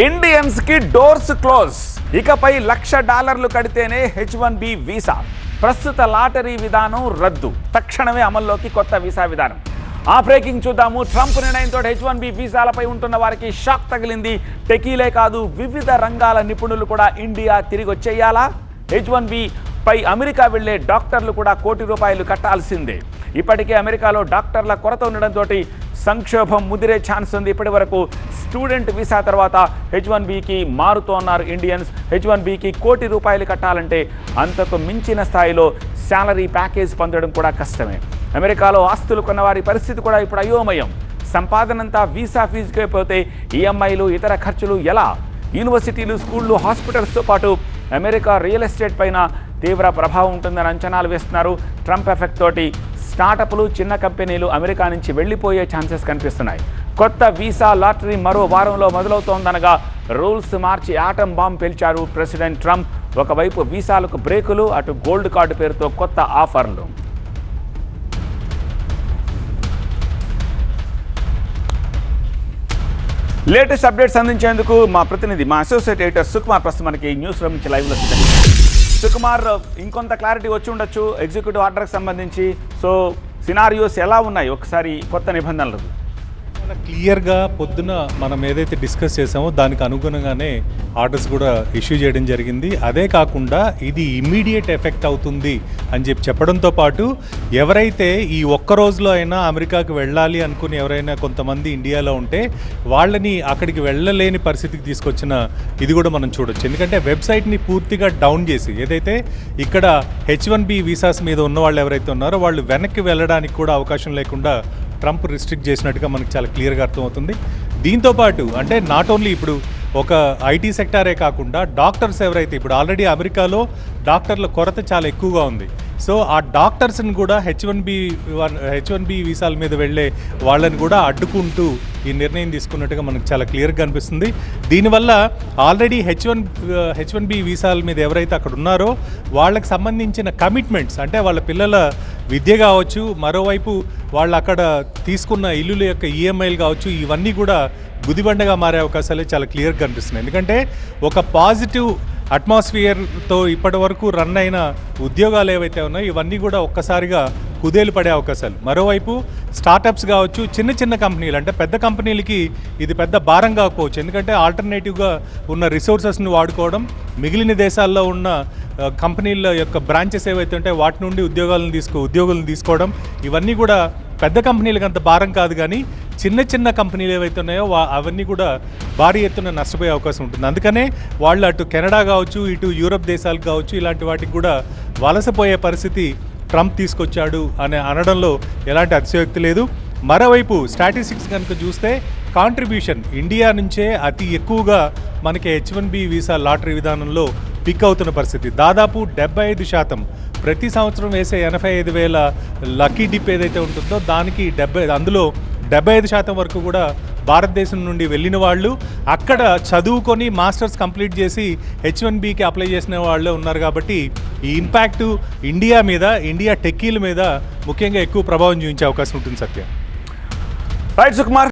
ఇండియన్స్కి doors close. ఇకపై లక్ష డాలర్లు కడితేనే హెచ్ వన్ బి వీసా. ప్రస్తుత లాటరీ విధానం రద్దు. తక్షణమే అమల్లోకి కొత్త వీసా విధానం. ఆ బ్రేకింగ్ చూద్దాము. ట్రంప్ నిర్ణయంతో హెచ్ వన్ బి వీసాలపై ఉంటున్న వారికి షాక్ తగిలింది. టెకీలే కాదు వివిధ రంగాల నిపుణులు కూడా ఇండియా తిరిగి వచ్చేయాలా హెచ్ వన్ బి పై అమెరికా వెళ్ళే డాక్టర్లు కూడా కోటి రూపాయలు కట్టాల్సిందే. ఇప్పటికే అమెరికాలో డాక్టర్ల కొరత ఉండడంతో సంక్షోభం ముదిరే ఛాన్స్ ఉంది. ఇప్పటి వరకు స్టూడెంట్ వీసా తర్వాత హెచ్ వన్ బికి మారుతోన్నారు ఇండియన్స్. హెచ్ వన్ బికి కోటి రూపాయలు కట్టాలంటే అంతకు మించిన స్థాయిలో శాలరీ ప్యాకేజ్ పొందడం కూడా కష్టమే. అమెరికాలో ఆస్తులు కొన్నవారి పరిస్థితి కూడా ఇప్పుడు అయోమయం. సంపాదనంతా వీసా ఫీజుకే పోతే ఈఎంఐలు ఇతర ఖర్చులు ఎలా? యూనివర్సిటీలు స్కూళ్ళు హాస్పిటల్స్తో పాటు అమెరికా రియల్ ఎస్టేట్ పైన తీవ్ర ప్రభావం ఉంటుందని అంచనాలు వేస్తున్నారు ట్రంప్ ఎఫెక్ట్ తోటి స్టార్టప్లు చిన్న కంపెనీలు అమెరికా నుంచి వెళ్ళిపోయే ఛాన్సెస్ కనిపిస్తున్నాయి. కొత్త వీసా లాటరీ మరో వారంలో మొదలవుతోందనగా రూల్స్ మార్చి ఆటం బాంబ్ పేల్చారు ప్రెసిడెంట్ ట్రంప్. ఒకవైపు వీసాలకు బ్రేకులు అటు గోల్డ్ కార్డు పేరుతో కొత్త ఆఫర్లు. లేటెస్ట్ అప్డేట్స్ అందించేందుకు మా ప్రతినిధి మా అసోసియేట్ ఎడిటర్ సుకుమార్ ప్రస్తుతం మనకి న్యూస్ రూమ్ నుంచి లైవ్లో సుకుమార్ ఇంకొంత క్లారిటీ వచ్చి ఉండొచ్చు ఎగ్జిక్యూటివ్ ఆర్డర్కి సంబంధించి. సో సినారియోస్ ఎలా ఉన్నాయి? ఒకసారి కొత్త నిబంధనలు. చాలా క్లియర్గా పొద్దున మనం ఏదైతే డిస్కస్ చేసామో దానికి అనుగుణంగానే ఆర్డర్స్ కూడా ఇష్యూ చేయడం జరిగింది. అదే కాకుండా ఇది ఇమ్మీడియట్ ఎఫెక్ట్ అవుతుంది అని చెప్పి చెప్పడంతో పాటు ఎవరైతే ఈ ఒక్క రోజులో అయినా అమెరికాకి వెళ్ళాలి అనుకుని ఎవరైనా కొంతమంది ఇండియాలో ఉంటే వాళ్ళని అక్కడికి వెళ్ళలేని పరిస్థితికి తీసుకొచ్చిన ఇది కూడా మనం చూడొచ్చు. ఎందుకంటే వెబ్సైట్ని పూర్తిగా డౌన్ చేసి ఏదైతే ఇక్కడ హెచ్ వన్ బి వీసాస్ మీద ఉన్న వాళ్ళు ఎవరైతే ఉన్నారో వాళ్ళు వెనక్కి వెళ్ళడానికి కూడా అవకాశం లేకుండా ట్రంప్ రిస్ట్రిక్ట్ చేసినట్టుగా మనకు చాలా క్లియర్గా అర్థమవుతుంది. దీంతో పాటు అంటే నాట్ ఓన్లీ ఇప్పుడు ఒక ఐటీ సెక్టారే కాకుండా డాక్టర్స్ ఎవరైతే ఇప్పుడు ఆల్రెడీ అమెరికాలో డాక్టర్ల కొరత చాలా ఎక్కువగా ఉంది. సో ఆ డాక్టర్స్ని కూడా H one B H one B వీసాల మీద వెళ్ళే వాళ్ళని కూడా అడ్డుకుంటూ ఈ నిర్ణయం తీసుకున్నట్టుగా మనకు చాలా క్లియర్గా కనిపిస్తుంది. దీనివల్ల already H one H one B వీసాల మీద ఎవరైతే అక్కడ ఉన్నారో వాళ్ళకి సంబంధించిన కమిట్మెంట్స్ అంటే వాళ్ళ పిల్లల విద్య కావచ్చు మరోవైపు వాళ్ళు అక్కడ తీసుకున్న ఇల్లుల యొక్క ఈఎంఐలు కావచ్చు ఇవన్నీ కూడా గుదిబండగా మారే అవకాశాలే చాలా క్లియర్గా కనిపిస్తున్నాయి. ఎందుకంటే ఒక పాజిటివ్ అట్మాస్ఫియర్తో ఇప్పటి వరకు రన్ అయిన ఉద్యోగాలు ఏవైతే ఉన్నాయో ఇవన్నీ కూడా ఒక్కసారిగా కుదేలు పడే అవకాశాలు. మరోవైపు స్టార్టప్స్ కావచ్చు చిన్న చిన్న కంపెనీలు అంటే పెద్ద కంపెనీలకి ఇది పెద్ద భారం కాకపోవచ్చు. ఎందుకంటే ఆల్టర్నేటివ్గా ఉన్న రిసోర్సెస్ని వాడుకోవడం మిగిలిన దేశాల్లో ఉన్న కంపెనీల యొక్క బ్రాంచెస్ ఏవైతే ఉంటాయో వాటి నుండి ఉద్యోగాలను తీసుకో ఉద్యోగులను తీసుకోవడం ఇవన్నీ కూడా పెద్ద కంపెనీలకు అంత భారం కాదు కానీ చిన్న చిన్న కంపెనీలు ఏవైతే ఉన్నాయో అవన్నీ కూడా భారీ ఎత్తున నష్టపోయే అవకాశం ఉంటుంది. అందుకనే వాళ్ళు అటు కెనడా కావచ్చు ఇటు యూరప్ దేశాలకు కావచ్చు ఇలాంటి వాటికి కూడా వలసపోయే పరిస్థితి ట్రంప్ తీసుకొచ్చాడు అనే అనడంలో ఎలాంటి అతిశయోక్తి లేదు. మరోవైపు స్టాటిస్టిక్స్ కనుక చూస్తే కాంట్రిబ్యూషన్ ఇండియా నుంచే అతి ఎక్కువగా మనకి H one B visa lottery విధానంలో పిక్ అవుతున్న పరిస్థితి. దాదాపు డెబ్బై ఐదు శాతం ప్రతి సంవత్సరం వేసే ఎనభై ఐదు వేల లక్కీ డిప్ ఏదైతే ఉంటుందో దానికి డెబ్బై అందులో డెబ్బై ఐదు శాతం వరకు కూడా భారతదేశం నుండి వెళ్ళిన వాళ్ళు అక్కడ చదువుకొని మాస్టర్స్ కంప్లీట్ చేసి హెచ్ వన్ బికి అప్లై చేసిన వాళ్ళే ఉన్నారు కాబట్టి ఈ ఇంపాక్ట్ ఇండియా మీద ఇండియా టెక్కీల మీద ముఖ్యంగా ఎక్కువ ప్రభావం చూపించే అవకాశం ఉంటుంది సత్య. రైట్ సుకుమార్